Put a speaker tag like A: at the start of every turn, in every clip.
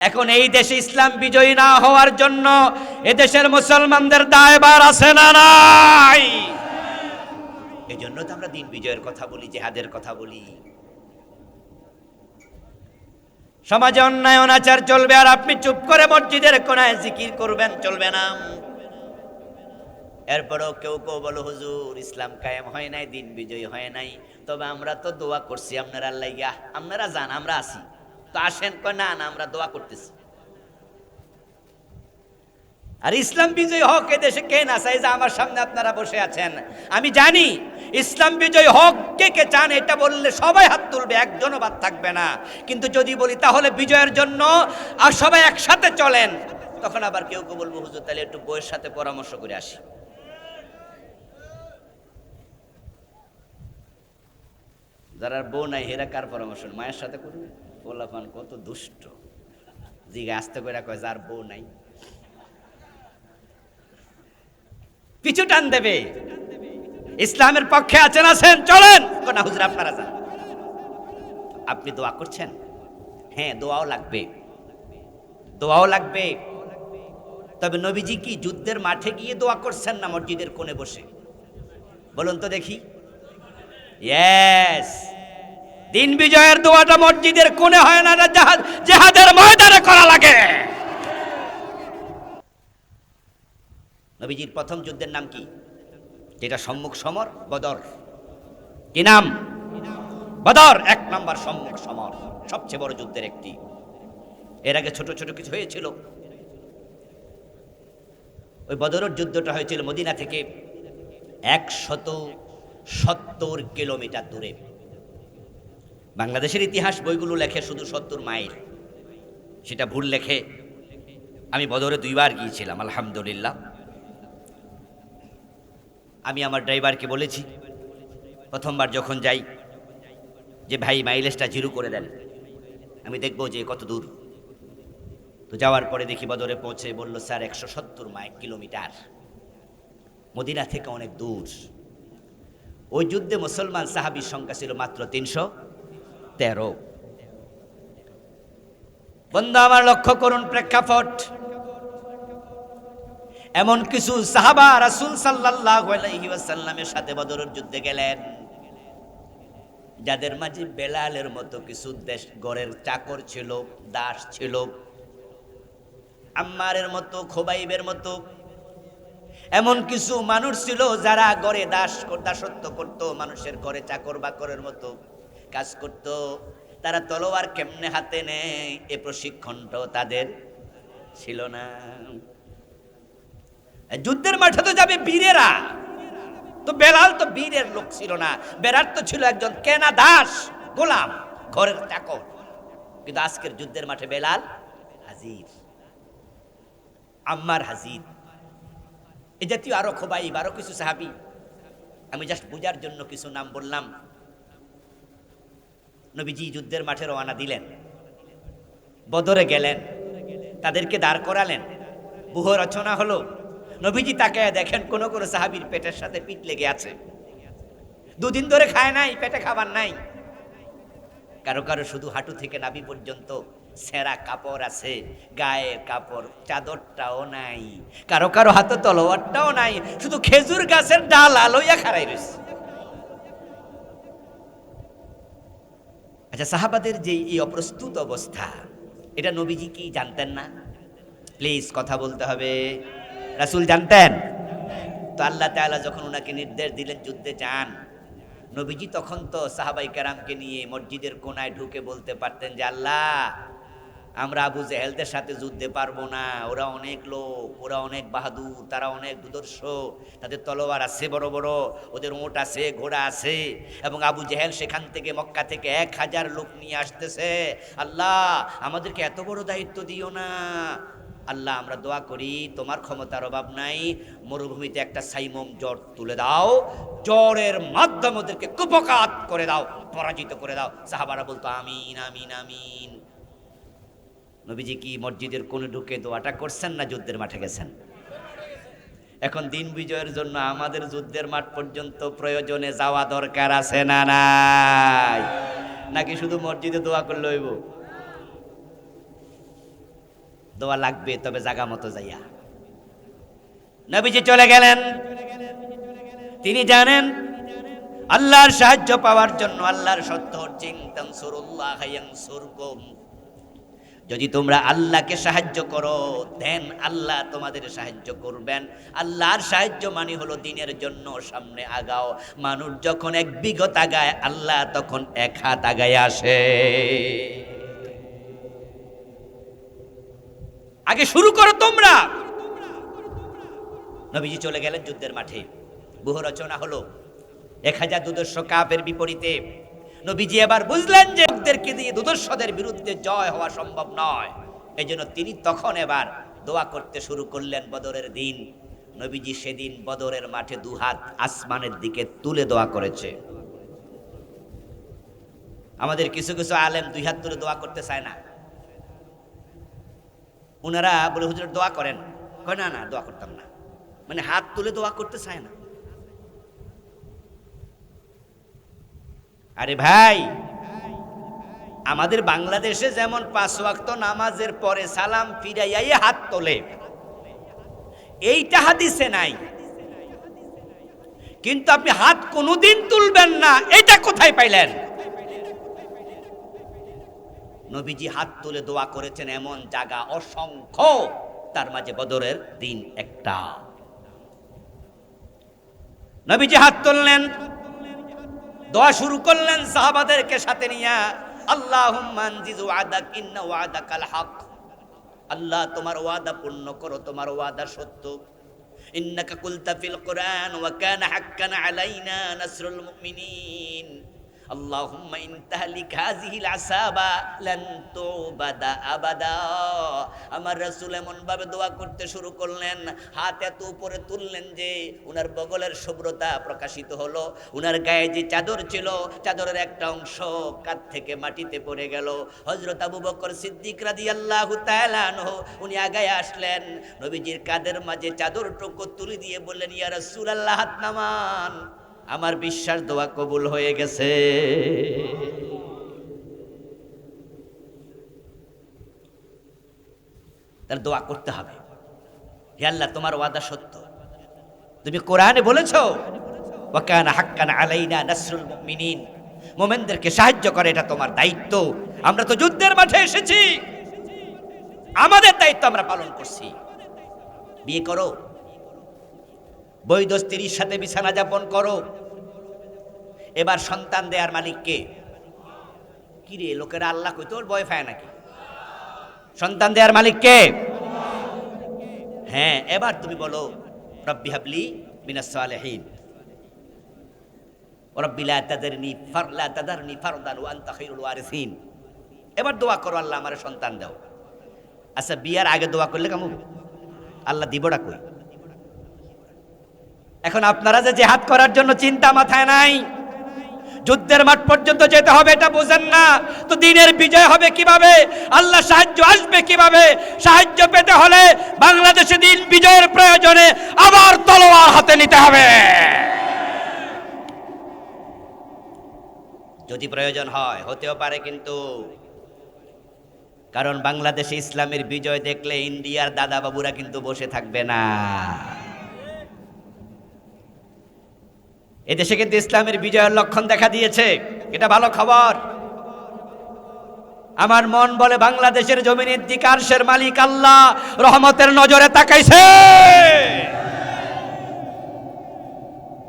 A: এখন এই দেশে ইসলাম বিজয়ী না হওয়ার জন্য এদেশের মুসলমানদের দায়বার আছে না নাই? এই জন্য তো আমরা দিন বিজয়ের কথা বলি, জেহাদের কথা বলি। সমাজে অন্যায়, অনাচার চলবে, আর আপনি চুপ করে মসজিদের কোনায় জিকির করবেন, চলবে না। এরপরও কেউ কেউ বলো, হুজুর, ইসলাম কায়েম হয় নাই, দিন বিজয় হয় নাই। তবে আমরা তো দোয়া করছি, আপনারা আল্লাহ আপনারা যান, আমরা আছি। তো আসেন, কয়, না না, আমরা দোয়া করতেছি। আর ইসলাম বিজয় হক এ দেশে কে না চাই যে আমার সামনে আপনারা বসে আছেন। আমি জানি ইসলাম বিজয় হোক কে কে চান, এটা বললে সবাই হাত তুলবে, একজনও বাদ থাকবে না। কিন্তু যদি বলি, তাহলে বিজয়ের জন্য আর সবাই একসাথে চলেন, তখন আবার কেউ কেউ বলব, হুজুর, তাহলে একটু বইয়ের সাথে পরামর্শ করে আসি। যারা বউ নাই, হেরা কার পরামর্শ মায়ের সাথে করবে? পোলাপান কত দুষ্ট। জিগে আসতে করে কয়, যার বউ নাই। পিছু টান দেবে। ইসলামের পক্ষে আছেন আছেন, চলেন। না হুজুর আপনারা আপনি দোয়া করছেন? হ্যাঁ দোয়াও লাগবে। দোয়াও লাগবে। তবে নবীজি কি যুদ্ধের মাঠে গিয়ে দোয়া করছেন না মসজিদের কোণে বসে? বলুন তো দেখি। ইয়েস দিন বিজয়ের দোয়াটা মসজিদের কোণে হয় না জাহাজ জেহাদের ময়দানে করা লাগে। নবীজির প্রথম যুদ্ধের নাম কি? যেটা সম্মুখ সমর, বদর। কি নাম? বদর। এক নাম্বার সম্মুখ সমর, সবচেয়ে বড় যুদ্ধের একটি। এর আগে ছোট ছোট কিছু হয়েছিল। ওই বদরের যুদ্ধটা হয়েছিল মদিনা থেকে একশত সত্তর কিলোমিটার দূরে। বাংলাদেশের ইতিহাস বইগুলো লেখে শুধু সত্তর মাইল। সেটা ভুল লেখে। আমি বদরে দুইবার গিয়েছিলাম, আলহামদুলিল্লাহ। আমি আমার ড্রাইভারকে বলেছি, প্রথমবার যখন যাই, যে ভাই মাইলেজটা জিরো করে দেন, আমি দেখব যে কত দূর। তো যাওয়ার পরে দেখি বদরে পৌঁছে বলল, স্যার, একশো সত্তর মাইল, কিলোমিটার। মদিনা থেকে অনেক দূর। ওই যুদ্ধে মুসলমান সাহাবির সংখ্যা ছিল মাত্র তিনশো। তেরো। বন্ধু, আমার লক্ষ্য করুন প্রেক্ষাপট। এমন কিছু সাহাবা রাসূল ওয়াসাল্লামের সাথে বদরের যুদ্ধে গেলেন, যাদের মাঝে বেলালের মতো কিছু দেশ গড়ের চাকর ছিল, দাস ছিল, আম্মারের মতো, খোবাইবের মতো। এমন কিছু মানুষ ছিল যারা গড়ে দাস, দাসত্ব করত, মানুষের ঘরে চাকর বাকরের মতো। কাজ করত। তারা তলোয়ার কেমনে হাতে নেয়, এ প্রশিক্ষণটাও তাদের ছিল না। যুদ্ধের মাঠে তো যাবে বীরেরা। তো বেলাল তো বীরের লোক ছিল না। বেলাল তো ছিল একজন কেনা দাস, গোলাম, ঘরের চাকর। কিন্তু আজকের যুদ্ধের মাঠে বেলাল হাজির। আম্মার হাজির। এ জাতীয় আরও খোবাই আরও কিছু সাহাবি। আমি জাস্ট বুঝার জন্য কিছু নাম বললাম। নবীজি যুদ্ধের মাঠে রওনা দিলেন। বদরে গেলেন। তাদেরকে দাঁড় করালেন। বুহ রচনা হলো, নবীজি তাকে দেখেন কোন কোন সাহাবির পেটের সাথে পিঠ লেগে আছে। দুদিন ধরে খায় নাই, পেটে খাবার নাই। কারও কারও শুধু হাঁটু থেকে নাভি পর্যন্ত সেরা কাপড় আছে, গায়ের কাপড়, চাদরটাও নাই। কারও কারও হাতে তলোয়ারটাও নাই, শুধু খেজুর গাছের ডাল আলোয়া খাড়াই রয়েছে। আচ্ছা সাহাবাদের যে এই অপ্রস্তুত অবস্থা, এটা নবীজি কি জানতেন না? প্লিজ কথা বলতে হবে। রাসুল জানতেন? তো আল্লাহ তালা যখন ওনাকে নির্দেশ দিলেন যুদ্ধে যান, নবীজি তখন তো সাহাবাই কেরামকে নিয়ে মসজিদের কোনায় ঢুকে বলতে পারতেন যে, আল্লাহ আমরা আবু জেহেলদের সাথে যুদ্ধে পারব না। ওরা অনেক লোক, ওরা অনেক বাহাদুর, তারা অনেক দুদর্শ তাদের তলোয়ার আছে, বড় বড়। ওদের ওঁট আছে, ঘোড়া আছে। এবং আবু জেহেল সেখান থেকে মক্কা থেকে এক হাজার লোক নিয়ে আসতেছে। আল্লাহ, আমাদেরকে এত বড় দায়িত্ব দিও না। আল্লাহ, আমরা দোয়া করি, তোমার ক্ষমতার অভাব নাই। মরুভূমিতে একটা সাইমম জ্বর তুলে দাও। জ্বরের মাধ্যমে ওদেরকে কুপকাত করে দাও, পরাজিত করে দাও। সাহাবারা বলতো, আমিন আমিন আমিন। নবীজি কি মসজিদের কোণে ঢুকে দোয়াটা করছেন না যুদ্ধের মাঠে গেছেন? এখন দিন বিজয়ের জন্য আমাদের যুদ্ধের মাঠ পর্যন্ত প্রয়োজনে যাওয়া দরকার আছে না নাই? নাকি শুধু মসজিদে দোয়া করলে হইব? দোয়া লাগবে, তবে জাগা মতো যাইয়া। নবীজি চলে গেলেন। তিনি জানেন, আল্লাহর সাহায্য পাওয়ার জন্য আল্লাহর সত্য চিন্তান সুরুল্লাহ সুরকুম যদি তোমরা আল্লাহকে সাহায্য করো দেন আল্লাহ তোমাদের সাহায্য করবেন। আল্লাহর সাহায্য মানে হলো দিনের জন্য সামনে আগাও। মানুষ যখন এক বিগত আগায়, আল্লাহ তখন এক হাত আগায় আসে। আগে শুরু করো তোমরা। নবীজি চলে গেলেন যুদ্ধের মাঠে। বহু রচনা হলো। এক হাজার দুদর্শ কাপের বিপরীতে নবীজি এবার বুঝলেন যে লোকদেরকে দিয়ে দুদর্শদের বিরুদ্ধে জয় হওয়া সম্ভব নয়। এই জন্য তিনি তখন এবার দোয়া করতে শুরু করলেন বদরের দিন। নবীজি সেদিন বদরের মাঠে দুহাত আসমানের দিকে তুলে দোয়া করেছে। আমাদের কিছু কিছু আলেম দুই হাত তুলে দোয়া করতে চায় না। ওনারা বলে, হুজুর, দোয়া করেন। কয়, না না, দোয়া করতাম না। মানে হাত তুলে দোয়া করতে চায় না। আরে ভাই, আমাদের বাংলাদেশে যেমন পাঁচ ওয়াক্ত নামাজের পরে সালাম ফিরাইয়াই হাত তোলে, এইটা হাদিসে নাই। কিন্তু আপনি হাত কোনোদিন তুলবেন না, এটা কোথায় পাইলেন? নবীজি হাত তুলে দোয়া করেছেন এমন জায়গা অসংখ্য, তার মাঝে বদরের দিন একটা। নবীজি হাত তুললেন দোয়া শুরু করলেন সাহাবাদেরকে সাথে নিয়ে ওয়াদাকাল হক। আল্লাহ, তোমার ওয়াদা পূর্ণ করো, তোমার ওয়াদা সত্য। ইন্নাকা কুলতা ফিল কোরআন ওয়া কানা হাক্কান আলাইনা নাসরুল মুমিনিন। اللهم إن تهلك هذه العصابة لن تعبد أبدا আমার রাসূল এমন ভাবে দোয়া করতে শুরু করলেন হাত এত উপরে তুললেন যে উনার বগলের শুভ্রতা প্রকাশিত হলো উনার গায়ে যে চাদর ছিল চাদরের একটা অংশ কাত থেকে মাটিতে পড়ে গেল হযরত আবু বকর সিদ্দিক রাদিয়াল্লাহু তাআলা আনহু উনি আগায় আসলেন নবীজির কাদের মাঝে চাদরটুকু তুলে দিয়ে বললেন ইয়া রাসূলুল্লাহ হাত নামান আমার বিশ্বাস দোয়া কবুল হয়ে গেছে। তার দোয়া করতে হবে। হে আল্লাহ, তোমার ওয়াদা সত্য। তুমি কোরআনে বলেছ, ওয়াকানা হাক্কানা আলাইনা নাসরুল মুমিনিন। মোমেনদেরকে সাহায্য করে, এটা তোমার দায়িত্ব। আমরা তো যুদ্ধের মাঠে এসেছি। আমাদের দায়িত্ব আমরা পালন করছি। বিয়ে করো। বৈধ স্ত্রীর সাথে বিছানা যাপন করো। এবার সন্তান দেয়ার মালিককে কি? রে লোকেরা আল্লাহ কই, তোর বয় ফায় নাকি? সন্তান দেয়ার মালিককে হ্যাঁ এবার তুমি বলো, রব্বি হাবলি মিনাস সালেহিন। রব্বি লা তাদারনি ফার, লা তাদারনি ফারদান ওয়া আনতা খায়রুল ওয়ারিসিন। এবার দোয়া করো, আল্লাহ আমার সন্তান দাও। আচ্ছা বিয়ার আগে দোয়া করলে কেমন? আল্লাহ দিবটা কই? এখন আপনারা যে জেহাদ করার জন্য চিন্তা মাথায় নাই, যুদ্ধের মাঠ পর্যন্ত যেতে হবে এটা বোঝেন না, তো দিনের বিজয় হবে কীভাবে, আল্লাহ সাহায্য আসবে কীভাবে, সাহায্য পেতে হলে বাংলাদেশে দিন বিজয়ের প্রয়োজনে আবার তলোয়ার হাতে নিতে হবে। যদি প্রয়োজন হয়, হতেও পারে কিন্তু, কারণ বাংলাদেশে ইসলামের বিজয় দেখলে ইন্ডিয়ার দাদা বাবুরা কিন্তু বসে থাকবে না। এদেশে কিন্তু ইসলামের বিজয়ের লক্ষণ দেখা দিয়েছে। এটা ভালো খবর। আমার মন বলে বাংলাদেশের জমিনের দিকে মালিক আল্লাহ, রহমতের নজরে তাকাইছে।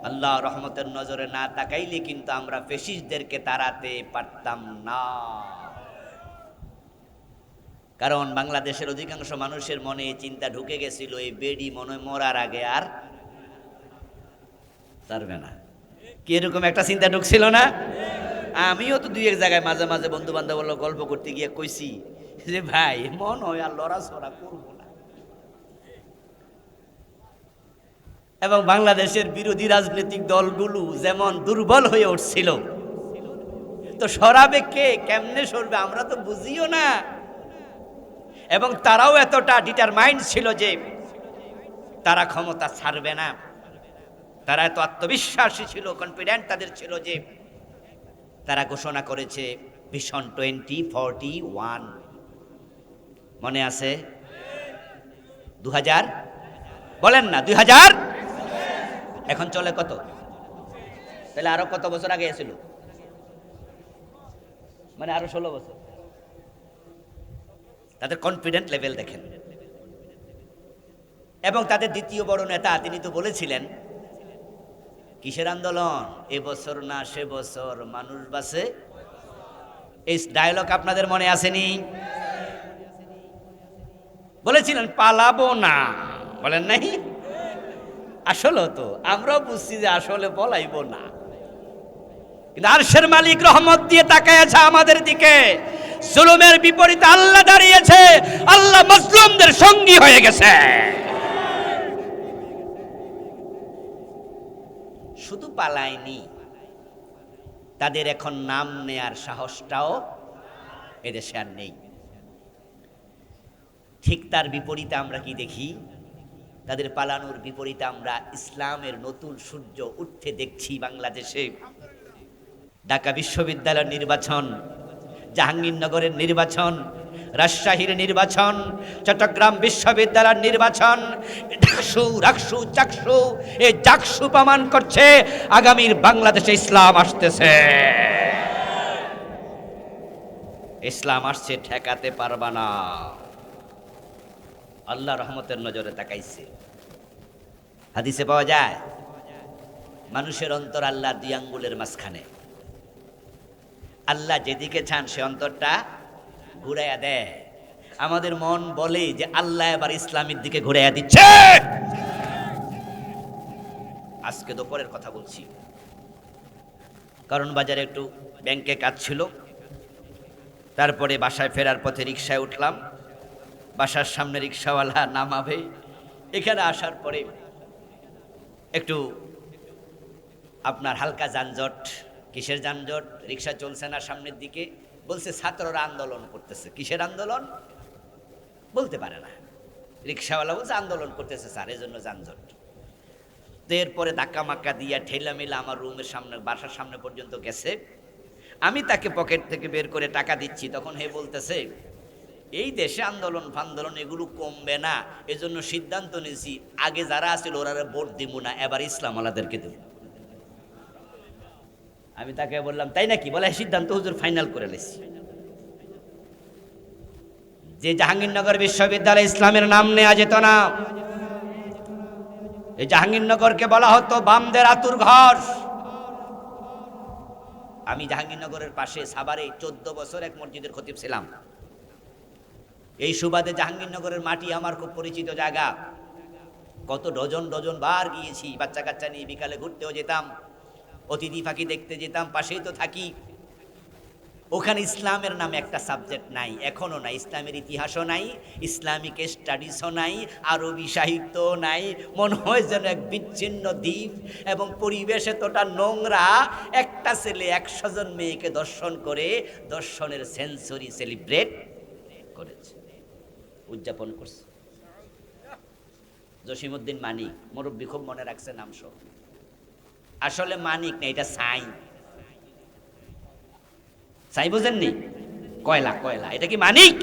A: আল্লাহ রহমতের নজরে না তাকাইলে কিন্তু আমরা ফেসিসদেরকে তাড়াতে পারতাম না। কারণ বাংলাদেশের অধিকাংশ মানুষের মনে চিন্তা ঢুকে গেছিল, এই বেডি মনে মরার আগে আর পারবে না। কি এরকম একটা চিন্তা ঢুকছিল না? আমিও তো দুই এক জায়গায় মাঝে মাঝে বন্ধু বান্ধব গল্প করতে গিয়ে কইছি যে, ভাই, মন হয় আর লড়াচড়া করব না। এবং বাংলাদেশের বিরোধী রাজনৈতিক দলগুলো যেমন দুর্বল হয়ে উঠছিল, তো সরাবে কে? কেমনে সরবে? আমরা তো বুঝিও না। এবং তারাও এতটা ডিটারমাইন্ড ছিল যে তারা ক্ষমতা ছাড়বে না। তারা এত আত্মবিশ্বাসী ছিল কনফিডেন্ট তাদের ছিল যে তারা ঘোষণা করেছে ভীষণ টোয়েন্টি ফর্টি ওয়ান মনে আছে? দু হাজার বলেন না দুই হাজার এখন চলে কত? তাহলে আরও কত বছর আগে এসেছিল? মানে আরও ষোলো বছর। তাদের কনফিডেন্ট লেভেল দেখেন। এবং তাদের দ্বিতীয় বড় নেতা, তিনি তো বলেছিলেন কিসের আন্দোলন? এবছর না সে বছর মানুষ বাসে এই ডায়লগ আপনাদের মনে আসেনি? বলেছিলেন, পালাবো না। বলেন নাই? আসলে তো, আমরাও বুঝছি যে আসলে পলাইবো না। কিন্তু আরশের মালিক রহমত দিয়ে তাকায় আছে আমাদের দিকে। জুলুমের বিপরীতে আল্লাহ দাঁড়িয়েছে। আল্লাহ মজলুমদের সঙ্গী হয়ে গেছে শুধু পালায়নি। তাদের এখন নাম নেয়ার সাহসটাও এদেশে আর নেই। ঠিক তার বিপরীতে আমরা কি দেখি? তাদের পালানোর বিপরীতে আমরা ইসলামের নতুন সূর্য উঠতে দেখছি বাংলাদেশে। ঢাকা বিশ্ববিদ্যালয়ের নির্বাচন, জাহাঙ্গীরনগরের নির্বাচন রাজশাহীর নির্বাচন, চট্টগ্রাম বিশ্ববিদ্যালয়ের নির্বাচন ডাকসু চাকসু প্রমাণ করছে, আগামীর বাংলাদেশে ইসলাম আসতেছে। ইসলাম আসছে, ঠেকাতে পারবা না। আল্লাহ রহমতের নজরে তাকাইছে। হাদিসে পাওয়া যায়, মানুষের অন্তর আল্লাহ দুই আঙ্গুলের মাঝখানে। আল্লাহ যেদিকে চান সে অন্তরটা ঘুরাইয়া দেয়। আমাদের মন বলে যে আল্লাহ এবার ইসলামের দিকে ঘুরাইয়া দিচ্ছে। আজকে দুপুরের কথা বলছি। কারণ বাজারে একটু ব্যাংকে কাজ ছিল। তারপরে বাসায় ফেরার পথে রিক্সায় উঠলাম। বাসার সামনে রিক্সাওয়ালা নামাবে। এখানে আসার পরে একটু আপনার হালকা যানজট, কিসের যানজট রিক্সা চলছে না সামনের দিকে। বলছে, ছাত্ররা আন্দোলন করতেছে। কিসের আন্দোলন? বলতে পারে না। রিক্সাওয়ালা বলছে, আন্দোলন করতেছে স্যার এই জন্য যানজট। তো এরপরে ধাক্কা মাক্কা দিয়া ঠেলা মেলা আমার রুমের সামনে, বাসার সামনে পর্যন্ত গেছে। আমি তাকে পকেট থেকে বের করে টাকা দিচ্ছি। তখন হে বলতেছে, এই দেশে আন্দোলন ফান্দোলন এগুলো কমবে না। এজন্য সিদ্ধান্ত নিয়েছি, আগে যারা আছিল ওরা ভোট দিব না, এবার ইসলাম আলাদেরকে দেব আমি তাকে বললাম তাই নাকি? বলে "হ্যাঁ, সিদ্ধান্ত হুজুর ফাইনাল করে লেছি যে জাহাঙ্গীরনগর বিশ্ববিদ্যালয় ইসলামের নাম নেওয়া যেত না এই জাহাঙ্গীরনগরকে বলা হতো বামদের আতুর ঘর। আমি জাহাঙ্গীরনগরের পাশে সাভারে চোদ্দ বছর এক মসজিদের খতিব ছিলাম। এই সুবাদে জাহাঙ্গীরনগরের মাটি আমার খুব পরিচিত জায়গা। কত ডজন ডজন বার গিয়েছি বাচ্চা কাচ্চা নিয়ে বিকালে ঘুরতেও যেতাম। অতিথি ফাঁকি দেখতে যেতাম, পাশেই তো থাকি। ওখানে ইসলামের নামে একটা সাবজেক্ট নাই এখনও নাই, ইসলামের ইতিহাসও নাই ইসলামিক স্টাডিজও নাই, আরবি সাহিত্য নাই, মনে হয় যেন এক বিচ্ছিন্ন দ্বীপ এবং পরিবেশ এতটা নোংরা। একটা ছেলে একশো জন মেয়েকে দর্শন করে, দর্শনের সেঞ্চুরি সেলিব্রেট করেছে, উদযাপন করছে। জসিমউদ্দিন মানিক, মুরব্বী, খুব মনে রাখছে নাম সহ। আসলে মানিক না এটা সাই। সাই বুঝেননি? কয়লা কয়লা। এটা কি মানিক?